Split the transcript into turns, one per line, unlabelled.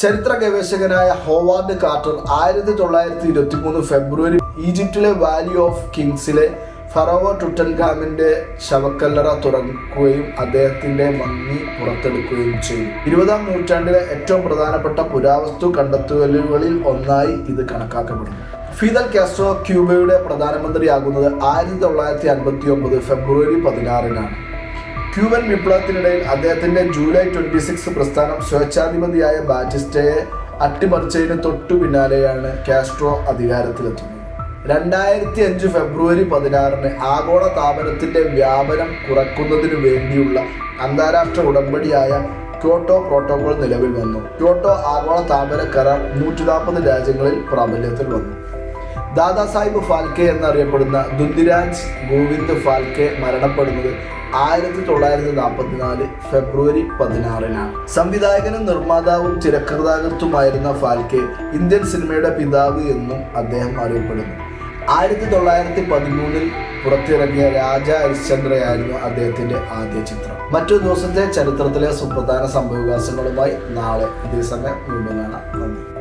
ചരിത്ര ഗവേഷകനായ Howard quarter ആയിരത്തി തൊള്ളായിരത്തി ഇരുപത്തി മൂന്ന് ഫെബ്രുവരി ഈജിപ്തിലെ വാലി ഓഫ് കിങ്സിലെ ഫറോവ ടുട്ടൻഖാമിന്റെ ശവക്കല്ലറ തുറക്കുകയും അദ്ദേഹത്തിന്റെ മമ്മി പുറത്തെടുക്കുകയും ചെയ്തു. ഇരുപതാം നൂറ്റാണ്ടിലെ ഏറ്റവും പ്രധാനപ്പെട്ട പുരാവസ്തു കണ്ടെത്തലുകളിൽ ഒന്നായി ഇത് കണക്കാക്കപ്പെടുന്നു. ഫിദൽ കാസ്ട്രോ ക്യൂബയുടെ പ്രധാനമന്ത്രിയാകുന്നത് ആയിരത്തി തൊള്ളായിരത്തി അൻപത്തി ഒമ്പത് ഫെബ്രുവരി പതിനാറിനാണ്. ക്യൂബൻ വിപ്ലവത്തിനിടയിൽ അദ്ദേഹത്തിന്റെ ജൂലൈ ട്വന്റി സിക്സ് പ്രസ്ഥാനം സ്വേച്ഛാധിപതിയായ ബാറ്റിസ്റ്റയെ അട്ടിമറിച്ചതിന് തൊട്ടു പിന്നാലെയാണ് കാസ്ട്രോ അധികാരത്തിലെത്തുന്നത്. രണ്ടായിരത്തി അഞ്ച് ഫെബ്രുവരി പതിനാറിന് ആഗോള താപനത്തിന്റെ വ്യാപനം കുറക്കുന്നതിനു വേണ്ടിയുള്ള അന്താരാഷ്ട്ര ഉടമ്പടിയായ ക്യോട്ടോ പ്രോട്ടോകോൾ നിലവിൽ വന്നു. ക്യോട്ടോ ആഗോള താപന കരാർ നൂറ്റി നാൽപ്പത് രാജ്യങ്ങളിൽ പ്രാബല്യത്തിൽ വന്നു. ദാദാസാഹിബ് ഫാൽക്കെ എന്നറിയപ്പെടുന്ന ദുന്ദിരാജ് ഗോവിന്ദ് ഫാൽക്കെ മരണപ്പെടുന്നത് ആയിരത്തി തൊള്ളായിരത്തി നാൽപ്പത്തിനാല് ഫെബ്രുവരി പതിനാറിനാണ്. സംവിധായകനും നിർമ്മാതാവും തിരക്കഥാകൃത്തുമായിരുന്ന ഫാൽക്കെ ഇന്ത്യൻ സിനിമയുടെ പിതാവ് എന്നും അദ്ദേഹം അറിയപ്പെടുന്നു. ആയിരത്തി തൊള്ളായിരത്തി പതിമൂന്നിൽ പുറത്തിറങ്ങിയ രാജ ഹരിശ്ചന്ദ്രയായിരുന്നു അദ്ദേഹത്തിന്റെ ആദ്യ ചിത്രം. മറ്റു ദിവസത്തെ ചരിത്രത്തിലെ സുപ്രധാന സംഭവവികാസങ്ങളുമായി നാളെ ഇതേ സമയം വീണ്ടും കാണാം. നന്ദി.